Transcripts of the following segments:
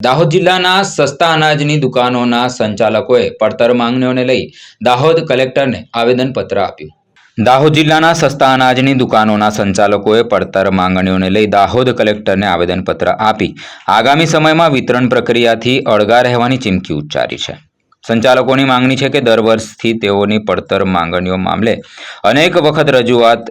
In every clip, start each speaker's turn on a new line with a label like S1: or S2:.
S1: દાહોદ જિલ્લાના સસ્તા અનાજની દુકાનોના સંચાલકોએ પડતર માંગણીઓને લઈ દાહોદ કલેક્ટરને આવેદનપત્ર આપ્યું. દાહોદ જિલ્લાના સસ્તા અનાજની દુકાનોના સંચાલકોએ પડતર માંગણીઓને લઈ દાહોદ કલેક્ટરને આવેદનપત્ર આપી આગામી સમયમાં વિતરણ પ્રક્રિયાથી અળગા રહેવાની ચીમકી ઉચ્ચારી છે. સંચાલકોની માંગણી છે કે દર વર્ષથી તેઓની પડતર માંગણીઓ મામલે અનેક વખત રજૂઆત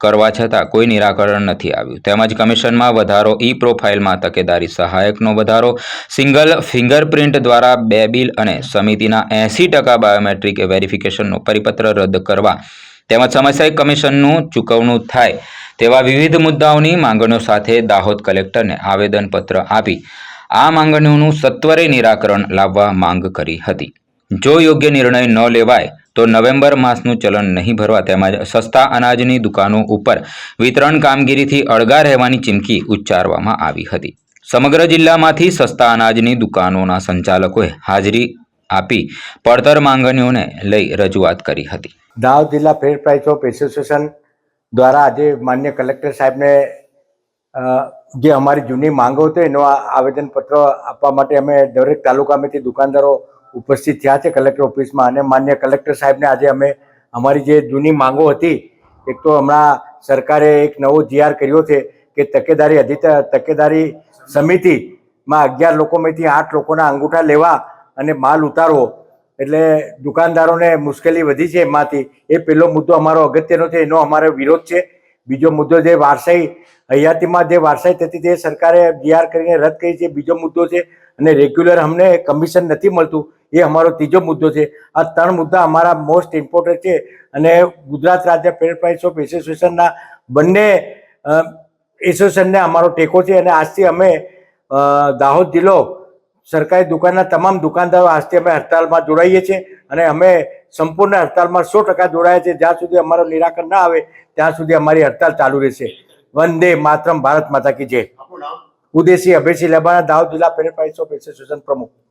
S1: કરવા છતાં કોઈ નિરાકરણ નથી આવ્યું. તેમજ કમિશનમાં વધારો ઈ પ્રોફાઇલમાં તકેદારી સહાયકનો વધારો, સિંગલ ફિંગરપ્રિન્ટ દ્વારા બે બિલ અને સમિતિના એંસી ટકા બાયોમેટ્રિક વેરિફિકેશનનો પરિપત્ર રદ કરવા. તેમજ સમસ્યાયિક કમિશનનું ચૂકવણું થાય તેવા વિવિધ મુદ્દાઓની માંગણીઓ સાથે દાહોદ કલેક્ટરને આવેદનપત્ર આપી. આ માંગણીઓનું સત્વરે નિરાકરણ લાવવા માંગ કરી હતી. જો યોગ્ય નિર્ણય ન લેવાય તો નવેમ્બર માસનું ચલણ નહીં ભરવા તેમજ સસ્તા અનાજની દુકાનો ઉપર વિતરણ કામગીરીથી અળગા રહેવાની ચીમકી ઉચ્ચારવામાં આવી હતી. સમગ્ર જિલ્લામાંથી સસ્તા અનાજની દુકાનોના સંચાલકોએ હાજરી આપી પડતર માંગણીઓને લઈ રજૂઆત કરી હતી.
S2: દાહોદ જિલ્લા ફેર પ્રાઇસ ઓફ એસોસિએશન દ્વારા આજે માન્ય કલેક્ટર સાહેબને જે અમારી જૂની માંગો હતી એનો આવેદનપત્ર આપવા માટે અમે દરેક તાલુકામાંથી દુકાનદારો ઉપસ્થિત થયા છે કલેક્ટર ઓફિસમાં અને માન્ય કલેક્ટર સાહેબને આજે અમે અમારી જે જૂની માંગો હતી, એક તો હમણાં સરકારે એક નવો જીઆર કર્યો છે કે તકેદારી અધિત, તકેદારી સમિતિમાં અગિયાર લોકોમાંથી આઠ લોકોના અંગૂઠા લેવા અને માલ ઉતારવો. એટલે દુકાનદારોને મુશ્કેલી વધી છે એમાંથી. એ પહેલો મુદ્દો અમારો અગત્યનો છે, એનો અમારો વિરોધ છે. બીજો મુદ્દો જે વારસાઈ હયાતીમાં જે વારસાઈ થતી તે સરકારે જીઆર કરીને રદ કરી છે. બીજો મુદ્દો છે અને રેગ્યુલર અમને કમિશન નથી મળતું. એ અમારો ત્રીજો મુદ્દો છે. આ ત્રણ મુદ્દા અમારા મોસ્ટ ઇમ્પોર્ટન્ટ છે. અને ગુજરાત રાજ્ય ફેર પ્રાઇસ ઓફ એસોસિએશનના બંને એસોસિએશનને અમારો ટેકો છે. અને આજથી અમે દાહોદ જિલ્લો સરકારી દુકાનના તમામ દુકાનદારો આજથી અમે હડતાલમાં જોડાઈએ છીએ. અને અમે સંપૂર્ણ હડતાલમાં સો ટકા જોડાયા છે જ્યાં સુધી અમારો નિરાકરણ ના આવે, ત્યાં સુધી અમારી હડતાલ ચાલુ રહેશે. વંદે માતરમ, ભારત માતા કી જય. ઉદેશી અભયસિંહ લેબાના દાહોદ જિલ્લા ફેર પ્રાઇસ ઓફ પ્રમુખ.